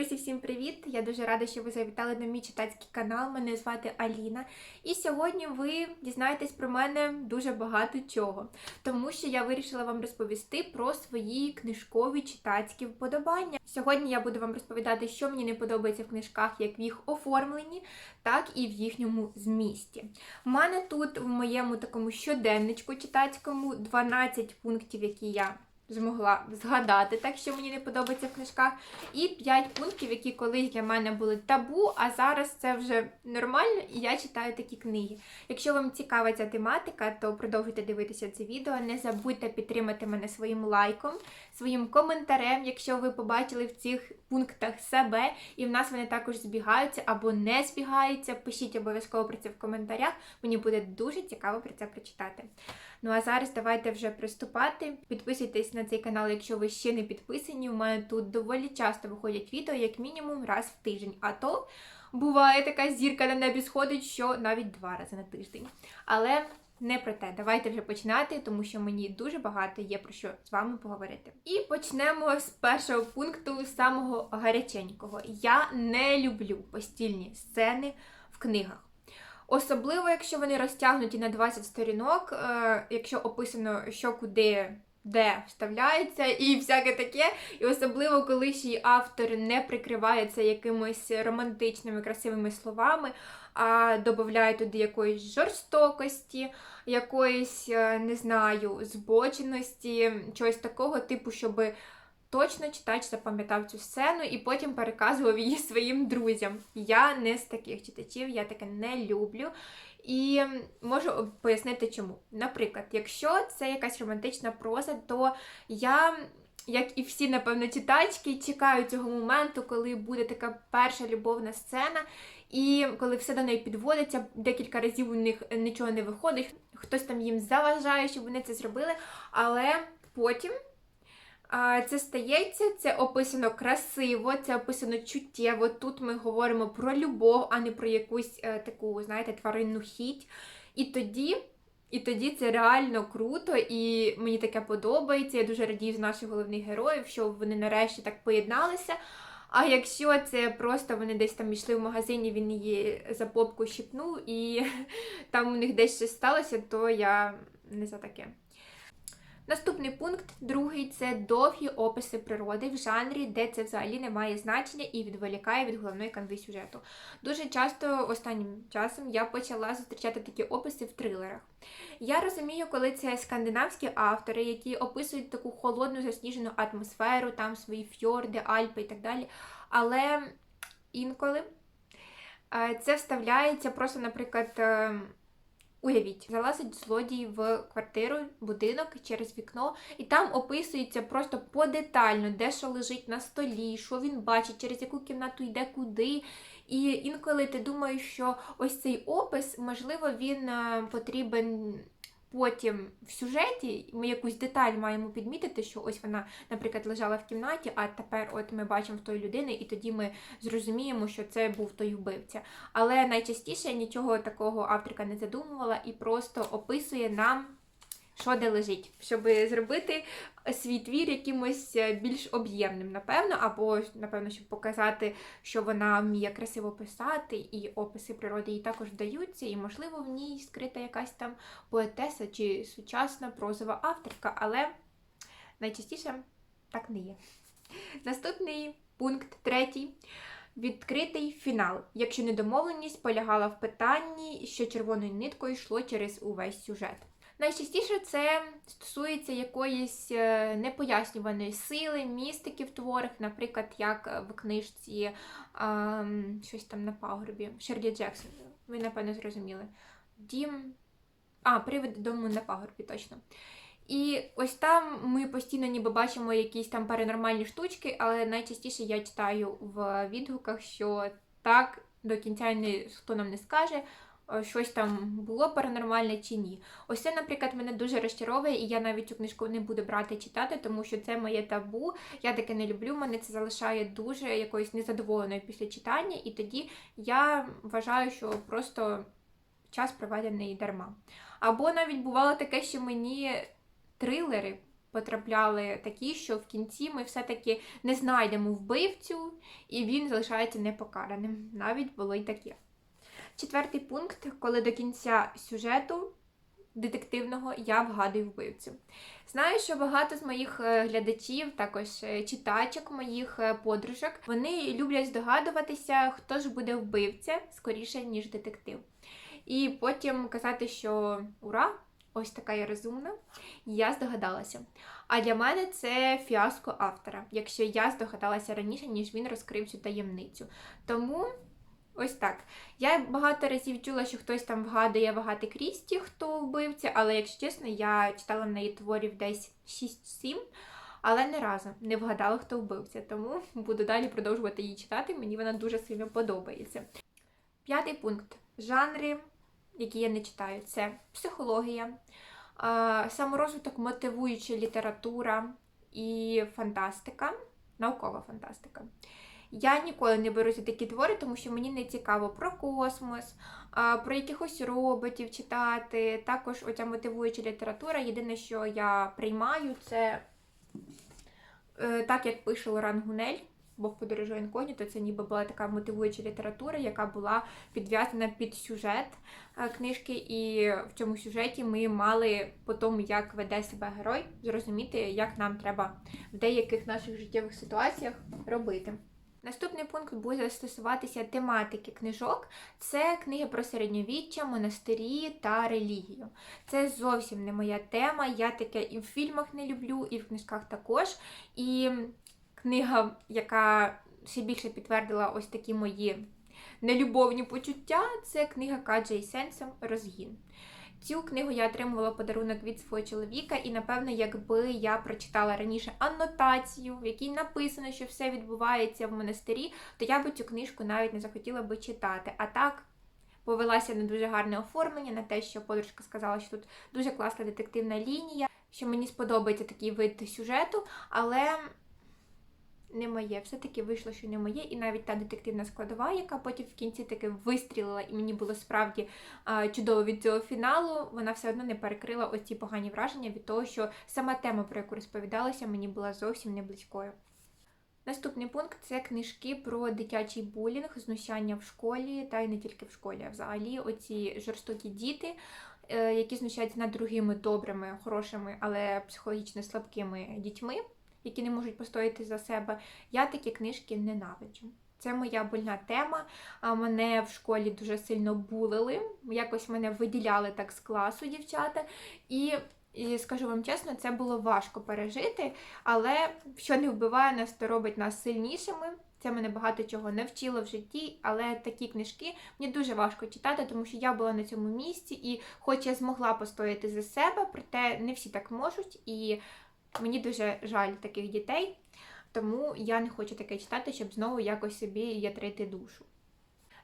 Друзі, всім привіт! Я дуже рада, що ви завітали на мій читацький канал. Мене звати Аліна. І сьогодні ви дізнаєтесь про мене дуже багато чого, тому що я вирішила вам розповісти про свої книжкові читацькі вподобання. Сьогодні я буду вам розповідати, що мені не подобається в книжках, як в їх оформленні, так і в їхньому змісті. У мене тут в моєму такому щоденничку читацькому 12 пунктів, які я змогла згадати, так що мені не подобається в книжках. І 5 пунктів, які колись для мене були табу, а зараз це вже нормально, і я читаю такі книги. Якщо вам цікава ця тематика, то продовжуйте дивитися це відео. Не забудьте підтримати мене своїм лайком, своїм коментарем, якщо ви побачили в цих пунктах себе, і в нас вони також збігаються або не збігаються. Пишіть обов'язково про це в коментарях. Мені буде дуже цікаво про це прочитати. Ну а зараз давайте вже приступати. Підписуйтесь на цей канал, якщо ви ще не підписані. У мене тут доволі часто виходять відео, як мінімум раз в тиждень. А то буває така зірка на небі сходить, що навіть два рази на тиждень. Але не про те, давайте вже починати, тому що мені дуже багато є про що з вами поговорити. І почнемо з першого пункту, самого гаряченького. Я не люблю постільні сцени в книгах. Особливо, якщо вони розтягнуті на 20 сторінок, е, якщо описано, що куди. Де вставляється і всяке таке, і особливо, коли ще й автор не прикривається якимись романтичними красивими словами, а додає туди якоїсь жорстокості, якоїсь, е, не знаю, збоченості, чогось такого, типу, щоб точно читач запам'ятав цю сцену і потім переказував її своїм друзям. Я не з таких читачів, я таке не люблю. І можу пояснити чому. Наприклад, якщо це якась романтична проза, то я, як і всі, напевно, читачки, чекаю цього моменту, коли буде така перша любовна сцена, і коли все до неї підводиться, декілька разів у них нічого не виходить, хтось там їм заважає, щоб вони це зробили, але потім. Це стається, це описано красиво, це описано чуттєво. Тут ми говоримо про любов, а не про якусь е, таку, знаєте, тваринну хіть. І тоді і тоді це реально круто, і мені таке подобається. Я дуже радію з наших головних героїв, що вони нарешті так поєдналися. А якщо це просто вони десь там йшли в магазині, він її за попку щипнув, і там у них десь щось сталося, то я не за таке. Наступний пункт, другий це довгі описи природи в жанрі, де це взагалі не має значення і відволікає від головної канви сюжету. Дуже часто останнім часом я почала зустрічати такі описи в трилерах. Я розумію, коли це скандинавські автори, які описують таку холодну засніжену атмосферу, там свої фьорди, Альпи і так далі. Але інколи е, це вставляється просто, наприклад. Уявіть, залазить злодій в квартиру, будинок через вікно, і там описується просто подетально, де що лежить на столі, що він бачить, через яку кімнату йде куди. І інколи ти думаєш, що ось цей опис, можливо, він е, потрібен потім в сюжеті ми якусь деталь маємо підмітити, що ось вона, наприклад, лежала в кімнаті, а тепер от ми бачимо в той людини, і тоді ми зрозуміємо, що це був той вбивця. Але найчастіше нічого такого авторка не задумувала і просто описує нам що де лежить, щоб зробити свій твір якимось е, більш об'ємним, напевно, або, напевно, щоб показати, що вона вміє красиво писати, і описи природи їй також вдаються, і, можливо, в ній скрита якась там поетеса чи сучасна прозова авторка, але найчастіше так не є. Наступний пункт третій. Відкритий фінал, якщо недомовленість полягала в питанні, що червоною ниткою йшло через увесь сюжет. Найчастіше це стосується якоїсь е, непояснюваної сили, містики в творах, наприклад, як в книжці а, щось там на пагорбі, Шерлі Джексон. Ви, напевно, зрозуміли. Дім. А, привид дому на пагорбі, точно. І ось там ми постійно ніби бачимо якісь там паранормальні штучки, але найчастіше я читаю в відгуках, що так до кінця ніхто нам не скаже. Е, щось там було паранормальне чи ні. Ось це, наприклад, мене дуже розчаровує, і я навіть цю книжку не буду брати читати, тому що це моє табу. Я таке не люблю. Мене це залишає дуже якоюсь незадоволеною після читання, і тоді я вважаю, що просто час проведений дарма. Або навіть бувало таке, що мені трилери потрапляли такі, що в кінці ми все-таки не знайдемо вбивцю, і він залишається непокараним. Навіть було й таке. Четвертий пункт, коли до кінця сюжету детективного я вгадую вбивцю. Знаю, що багато з моїх е, глядачів, також е, читачок моїх е, подружок, вони люблять здогадуватися, хто ж буде вбивця скоріше, ніж детектив. І потім казати, що ура! Ось така я розумна, я здогадалася. А для мене це фіаско автора, якщо я здогадалася раніше, ніж він розкрив цю таємницю. Тому ось так. Я багато разів чула, що хтось там вгадує вагати Крісті, хто вбивця, але, якщо чесно, я читала в неї творів десь 6-7, але не разу не вгадала, хто вбивця. Тому буду далі продовжувати її читати. Мені вона дуже сильно подобається. П'ятий пункт. Жанри, які я не читаю, це психологія, саморозвиток, мотивуюча література і фантастика, наукова фантастика. Я ніколи не беруся такі твори, тому що мені не цікаво про космос, про якихось роботів читати. Також оця мотивуюча література. Єдине, що я приймаю, це е, так, як пише Лоран Гунель. Бог подорожує інкогніто, це ніби була така мотивуюча література, яка була підв'язана під сюжет е, книжки, і в цьому сюжеті ми мали по тому, як веде себе герой, зрозуміти, як нам треба в деяких наших життєвих ситуаціях робити. Наступний пункт буде стосуватися тематики книжок. Це книги про середньовіччя, монастирі та релігію. Це зовсім не моя тема. Я таке і в фільмах не люблю, і в книжках також. І книга, яка ще більше підтвердила ось такі мої нелюбовні почуття, це книга Каджа і Сенсом Розгін. Цю книгу я отримувала подарунок від свого чоловіка, і напевно, якби я прочитала раніше анотацію, в якій написано, що все відбувається в монастирі, то я би цю книжку навіть не захотіла би читати. А так повелася на дуже гарне оформлення, на те, що подружка сказала, що тут дуже класна детективна лінія, що мені сподобається такий вид сюжету, але не моє. Все-таки вийшло, що не моє, і навіть та детективна складова, яка потім в кінці таки вистрілила, і мені було справді а, чудово від цього фіналу, вона все одно не перекрила ось ці погані враження від того, що сама тема, про яку розповідалася, мені була зовсім не близькою. Наступний пункт це книжки про дитячий булінг, знущання в школі, та й не тільки в школі, а взагалі оці жорстокі діти, е, які знущаються над другими добрими, хорошими, але психологічно слабкими дітьми які не можуть постояти за себе. Я такі книжки ненавиджу. Це моя больна тема. Мене в школі дуже сильно булили. Якось мене виділяли так з класу дівчата. І і скажу вам чесно, це було важко пережити, але що не вбиває нас, то робить нас сильнішими. Це мене багато чого навчило в житті, але такі книжки мені дуже важко читати, тому що я була на цьому місці, і хоч я змогла постояти за себе, проте не всі так можуть. І Мені дуже жаль таких дітей, тому я не хочу таке читати, щоб знову якось собі ятрити душу.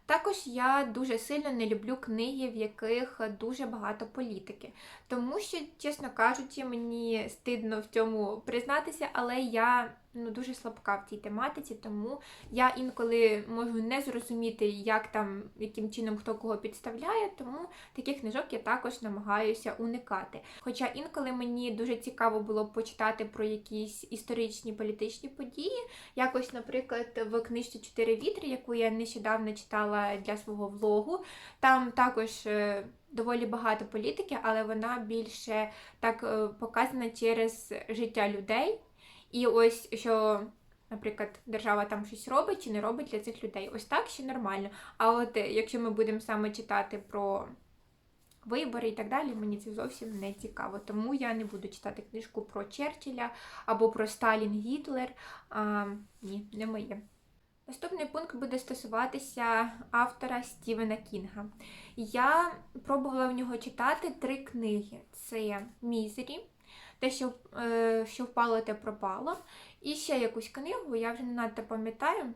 Також я дуже сильно не люблю книги, в яких дуже багато політики. Тому що, чесно кажучи, мені стидно в цьому признатися, але я ну, дуже слабка в цій тематиці, тому я інколи можу не зрозуміти, як там, яким чином хто кого підставляє, тому таких книжок я також намагаюся уникати. Хоча інколи мені дуже цікаво було почитати про якісь історичні політичні події. Якось, наприклад, в книжці Чотири вітри, яку я нещодавно читала для свого влогу, там також. Е, доволі багато політики, але вона більше так е, показана через життя людей. І ось що, наприклад, держава там щось робить чи не робить для цих людей. Ось так ще нормально. А от е, якщо ми будемо саме читати про вибори і так далі, мені це зовсім не цікаво. Тому я не буду читати книжку про Черчилля або про Сталін Гітлер. А, Ні, не моє. Наступний пункт буде стосуватися автора Стівена Кінга. Я пробувала в нього читати три книги: це Мізері, те, що е, що впало, те пропало. І ще якусь книгу, я вже не надто пам'ятаю.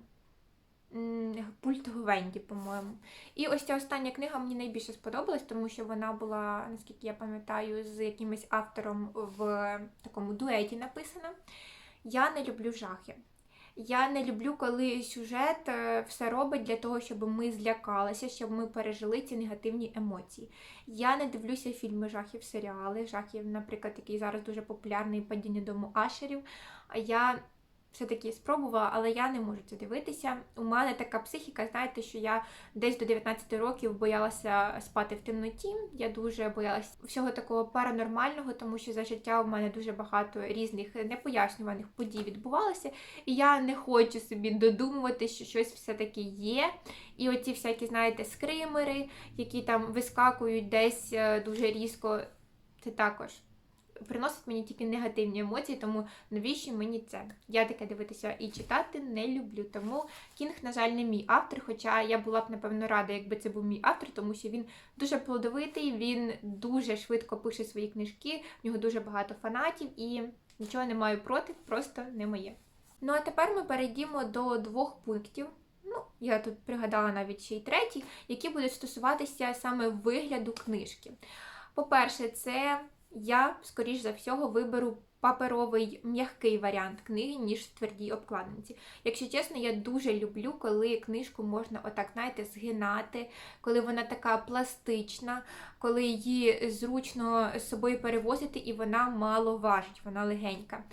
Пульт Гвенді, по-моєму. І ось ця остання книга мені найбільше сподобалась, тому що вона була, наскільки я пам'ятаю, з якимось автором в такому дуеті написана. Я не люблю жахи. Я не люблю, коли сюжет е, все робить для того, щоб ми злякалися, щоб ми пережили ці негативні емоції. Я не дивлюся фільми жахів, серіали, жахів, наприклад, який зараз дуже популярний падіння дому Ашерів. А я все-таки спробувала, але я не можу це дивитися. У мене така психіка, знаєте, що я десь до 19 років боялася спати в темноті. Я дуже боялася всього такого паранормального, тому що за життя у мене дуже багато різних непояснюваних подій відбувалося, і я не хочу собі додумувати, що щось все-таки є. І оці всякі, знаєте, скримери, які там вискакують десь е, дуже різко, це також приносить мені тільки негативні емоції, тому навіщо мені це? Я таке дивитися і читати не люблю. Тому Кінг, на жаль, не мій автор. Хоча я була б напевно рада, якби це був мій автор, тому що він дуже плодовитий, він дуже швидко пише свої книжки, в нього дуже багато фанатів і нічого не маю проти, просто не моє. Ну а тепер ми перейдемо до двох пунктів. Ну, я тут пригадала навіть ще й третій, які будуть стосуватися саме вигляду книжки. По-перше, це я, скоріш за всього, виберу паперовий м'який варіант книги, ніж твердій обкладинці. Якщо чесно, я дуже люблю, коли книжку можна отак, знаєте, згинати, коли вона така пластична, коли її зручно з собою перевозити і вона мало важить, вона легенька.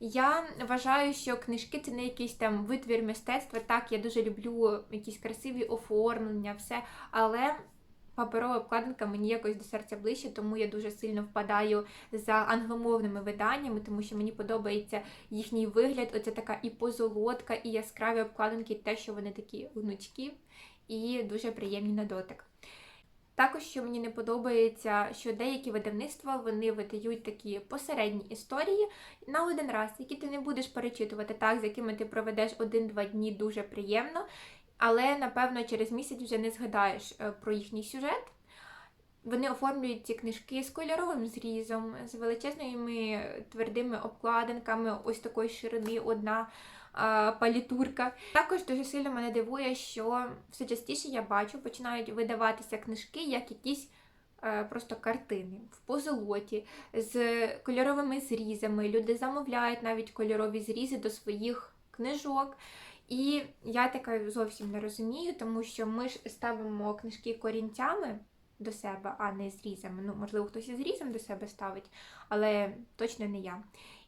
Я вважаю, що книжки це не якийсь там витвір мистецтва. Так, я дуже люблю якісь красиві оформлення, все, але паперова обкладинка мені якось до серця ближче, тому я дуже сильно впадаю за англомовними виданнями, тому що мені подобається їхній вигляд. Оце така і позолотка, і яскраві обкладинки, те, що вони такі гнучкі і дуже приємні на дотик. Також, що мені не подобається, що деякі видавництва вони видають такі посередні історії на один раз, які ти не будеш перечитувати, так, з якими ти проведеш один-два дні дуже приємно але напевно через місяць вже не згадаєш е, про їхній сюжет. Вони оформлюють ці книжки з кольоровим зрізом, з величезними твердими обкладинками, ось такої ширини одна а, палітурка. Також дуже сильно мене дивує, що все частіше я бачу, починають видаватися книжки як якісь. Е, просто картини в позолоті з кольоровими зрізами. Люди замовляють навіть кольорові зрізи до своїх книжок. І я така зовсім не розумію, тому що ми ж ставимо книжки корінцями до себе, а не зрізами. Ну, можливо, хтось і зрізом до себе ставить, але точно не я.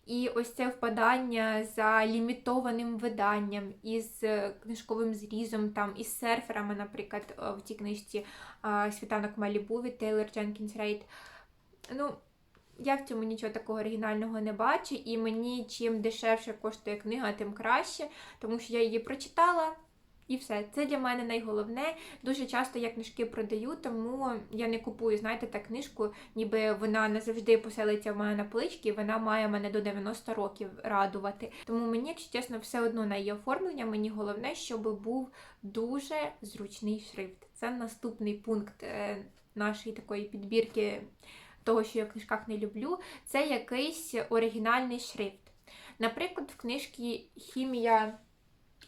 І ось це впадання за лімітованим виданням із книжковим зрізом, там із серферами, наприклад, в цій книжці Світанок Малібу від Тейлор Дженкінс Рейд. Ну, я в цьому нічого такого оригінального не бачу, і мені чим дешевше коштує книга, тим краще, тому що я її прочитала. І все, це для мене найголовне. Дуже часто я книжки продаю, тому я не купую, знаєте, та книжку, ніби вона не завжди поселиться в мене на поличці, і вона має мене до 90 років радувати. Тому мені, якщо чесно, все одно на її оформлення. Мені головне, щоб був дуже зручний шрифт. Це наступний пункт е, нашої такої підбірки того, що я в книжках не люблю, це якийсь оригінальний шрифт. Наприклад, в книжці Хімія,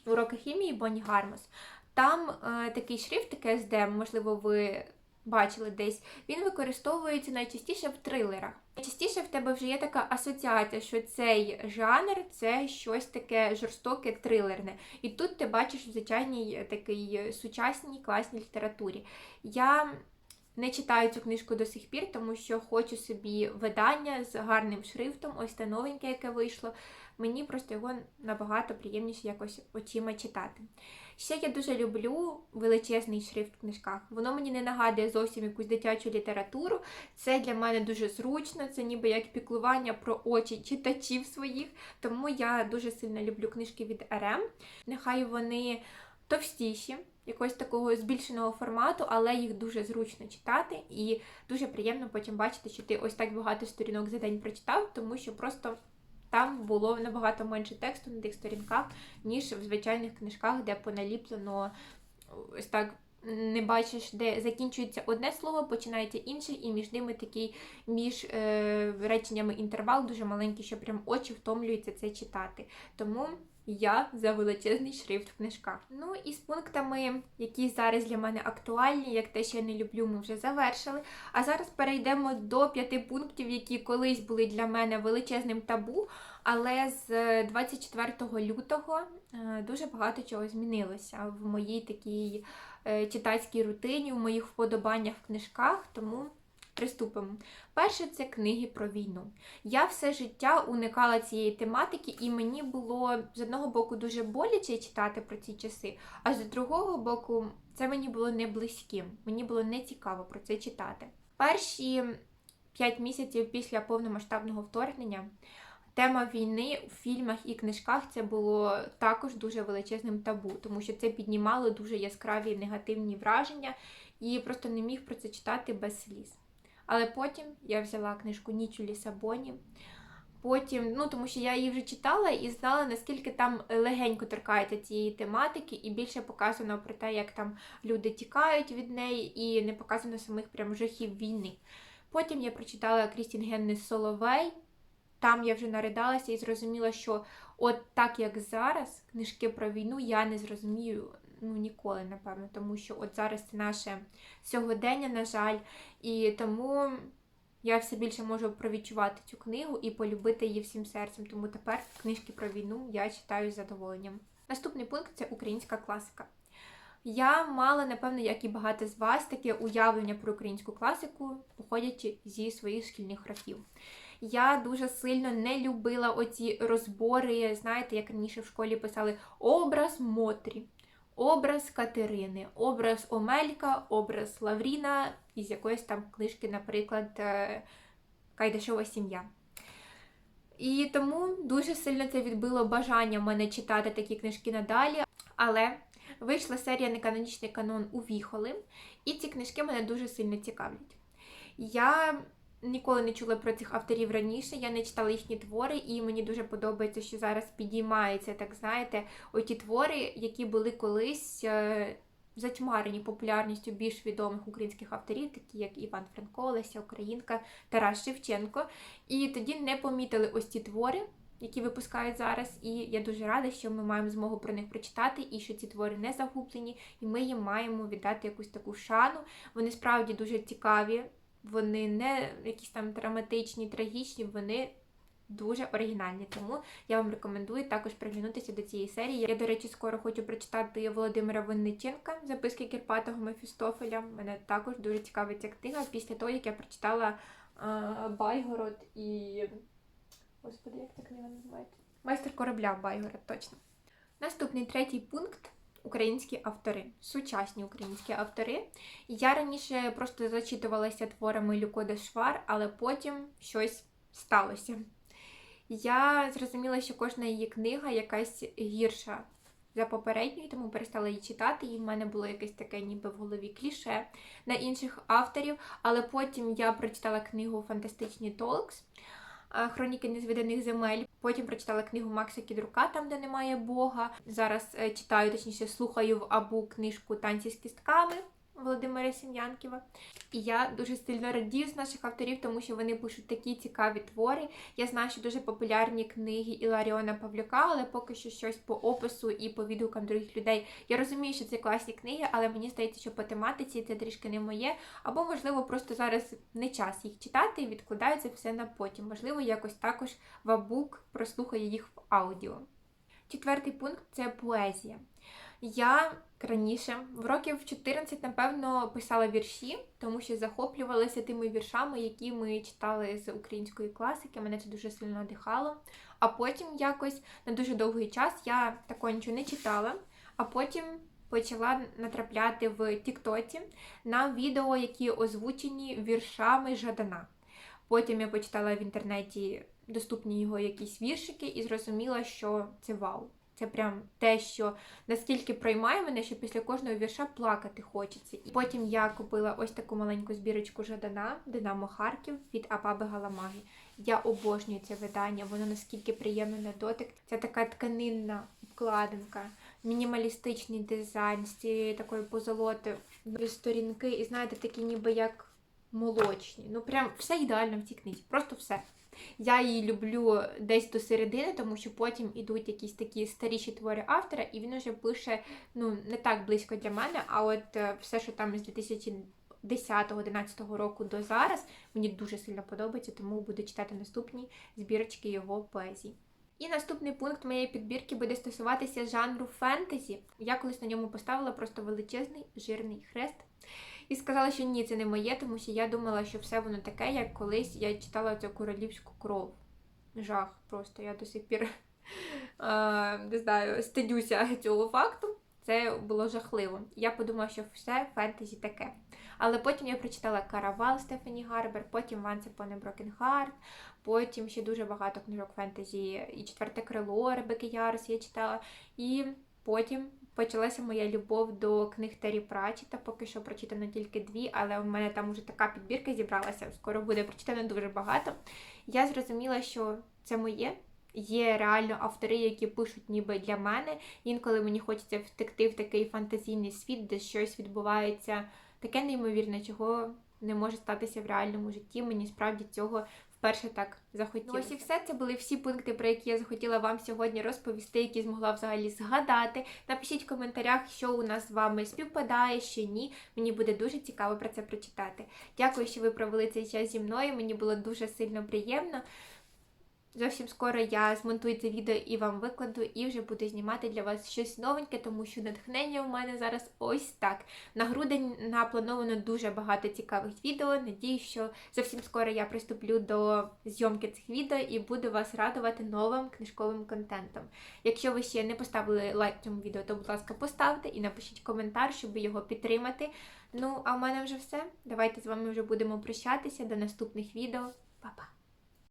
уроки хімії Бонні Гармос. Там е, такий шрифт, таке СД, можливо, ви бачили десь, він використовується найчастіше в трилерах. Найчастіше в тебе вже є така асоціація, що цей жанр це щось таке жорстоке, трилерне. І тут ти бачиш в звичайній такій сучасній класній літературі. Я не читаю цю книжку до сих пір, тому що хочу собі видання з гарним шрифтом, ось те новеньке, яке вийшло. Мені просто його набагато приємніше якось очима читати. Ще я дуже люблю величезний шрифт в книжках. Воно мені не нагадує зовсім якусь дитячу літературу. Це для мене дуже зручно, це ніби як піклування про очі читачів своїх. Тому я дуже сильно люблю книжки від РМ. Нехай вони товстіші якогось такого збільшеного формату, але їх дуже зручно читати, і дуже приємно потім бачити, що ти ось так багато сторінок за день прочитав, тому що просто там було набагато менше тексту на тих сторінках, ніж в звичайних книжках, де поналіплено ось так. Не бачиш, де закінчується одне слово, починається інше, і між ними такий між е, реченнями інтервал дуже маленький, що прям очі втомлюються це читати. Тому я за величезний шрифт в книжках. Ну і з пунктами, які зараз для мене актуальні, як те, що я не люблю, ми вже завершили. А зараз перейдемо до п'яти пунктів, які колись були для мене величезним табу, Але з 24 лютого е, дуже багато чого змінилося в моїй такій е, читацькій рутині, в моїх вподобаннях в книжках, тому приступимо. Перше це книги про війну. Я все життя уникала цієї тематики, і мені було з одного боку дуже боляче читати про ці часи, а з другого боку, це мені було не близьким. Мені було не цікаво про це читати. Перші п'ять місяців після повномасштабного вторгнення. Тема війни у фільмах і книжках це було також дуже величезним табу, тому що це піднімало дуже яскраві негативні враження і просто не міг про це читати без сліз. Але потім я взяла книжку Ніч у Лісабоні. Потім, ну тому що я її вже читала і знала, наскільки там легенько торкається цієї тематики, і більше показано про те, як там люди тікають від неї, і не показано самих прям жахів війни. Потім я прочитала Крістін Генни Соловей. Там я вже наридалася і зрозуміла, що от так як зараз книжки про війну я не зрозумію ну ніколи, напевно, тому що от зараз це наше сьогодення, на жаль, і тому я все більше можу провідчувати цю книгу і полюбити її всім серцем. Тому тепер книжки про війну я читаю з задоволенням. Наступний пункт це українська класика. Я мала, напевно, як і багато з вас, таке уявлення про українську класику, походячи зі своїх шкільних років. Я дуже сильно не любила оці розбори, знаєте, як раніше в школі писали образ Мотрі, образ Катерини, образ Омелька, образ Лавріна із якоїсь там книжки, наприклад, е, Кайдашова сім'я. І тому дуже сильно це відбило бажання в мене читати такі книжки надалі. Але вийшла серія Неканонічний канон у Віхоли, і ці книжки мене дуже сильно цікавлять. Я ніколи не чула про цих авторів раніше, я не читала їхні твори, і мені дуже подобається, що зараз підіймаються, так знаєте, оті твори, які були колись е, затьмарені популярністю більш відомих українських авторів, такі як Іван Франко, Леся Українка, Тарас Шевченко. І тоді не помітили ось ці твори. Які випускають зараз, і я дуже рада, що ми маємо змогу про них прочитати, і що ці твори не загублені, і ми їм маємо віддати якусь таку шану. Вони справді дуже цікаві, вони не якісь там драматичні, трагічні, вони дуже оригінальні. Тому я вам рекомендую також приглянутися до цієї серії. Я, до речі, скоро хочу прочитати Володимира Винниченка записки Кірпатого Мефістофеля. Мене також дуже цікавить ця книга після того, як я прочитала а, Байгород і. Господи, як ця книга називається? Майстер корабля Байгород, точно. Наступний третій пункт українські автори, сучасні українські автори. Я раніше просто зачитувалася творами Люко де Швар, але потім щось сталося. Я зрозуміла, що кожна її книга якась гірша за попередньою, тому перестала її читати, і в мене було якесь таке ніби в голові кліше на інших авторів. Але потім я прочитала книгу Фантастичні Толкс. Хроніки незведених земель. Потім прочитала книгу Макса Кідрука, там, де немає Бога. Зараз е, читаю, точніше, слухаю в Абу книжку Танці з кістками Володимира Сім'янківа. І я дуже сильно радію з наших авторів, тому що вони пишуть такі цікаві твори. Я знаю, що дуже популярні книги Іларіона Павлюка, але поки що щось по опису і по відгукам других людей. Я розумію, що це класні книги, але мені здається, що по тематиці це трішки не моє. Або, можливо, просто зараз не час їх читати і відкладаються все на потім. Можливо, якось також вабук прослухає їх в аудіо. Четвертий пункт це поезія. Я раніше, в років 14, напевно, писала вірші, тому що захоплювалася тими віршами, які ми читали з української класики. Мене це дуже сильно надихало. А потім якось на дуже довгий час я такого нічого не читала, а потім. Почала натрапляти в Тіктоці на відео, які озвучені віршами Жадана. Потім я почитала в інтернеті доступні його якісь віршики і зрозуміла, що це вау. Це прям те, що наскільки проймає мене, що після кожного вірша плакати хочеться. І потім я купила ось таку маленьку збірочку Жадана Динамо Харків від Апаби Галамаги. Я обожнюю це видання, воно наскільки приємне на дотик. Це така тканинна обкладинка, мінімалістичний дизайн з цієї такої позолоти, сторінки, і знаєте, такі ніби як молочні. Ну прям все ідеально в цій книзі, просто все. Я її люблю десь до середини, тому що потім ідуть якісь такі старіші твори автора, і він вже пише ну, не так близько для мене, а от е, все, що там з 2010-2011 року до зараз, мені дуже сильно подобається, тому буду читати наступні збірочки його поезії. І наступний пункт моєї підбірки буде стосуватися жанру фентезі. Я колись на ньому поставила просто величезний жирний хрест. І сказала, що ні, це не моє, тому що я думала, що все воно таке, як колись я читала цю королівську кров. Жах просто. Я до сих пір не знаю, стидюся цього факту. Це було жахливо. Я подумала, що все фентезі таке. Але потім я прочитала Каравал Стефані Гарбер, потім Upon a Broken потім ще дуже багато книжок фентезі, і четверте крило Ребекки Ярос я читала. І потім почалася моя любов до книг Террі Пратчета. Поки що прочитано тільки дві, але у мене там уже така підбірка зібралася. Скоро буде прочитано дуже багато. Я зрозуміла, що це моє. Є реально автори, які пишуть ніби для мене. Інколи мені хочеться втекти в такий фантазійний світ, де щось відбувається таке неймовірне, чого не може статися в реальному житті. Мені справді цього вперше так захотілося. Ну, ось і все. Це були всі пункти, про які я захотіла вам сьогодні розповісти, які змогла взагалі згадати. Напишіть в коментарях, що у нас з вами співпадає, що ні. Мені буде дуже цікаво про це прочитати. Дякую, що ви провели цей час зі мною. Мені було дуже сильно приємно. Зовсім скоро я змонтую це відео і вам викладу, і вже буду знімати для вас щось новеньке, тому що натхнення у мене зараз ось так. На грудень наплановано дуже багато цікавих відео. Надію, що зовсім скоро я приступлю до зйомки цих відео і буду вас радувати новим книжковим контентом. Якщо ви ще не поставили лайк цьому відео, то, будь ласка, поставте і напишіть коментар, щоб його підтримати. Ну, а в мене вже все. Давайте з вами вже будемо прощатися. До наступних відео. Па-па!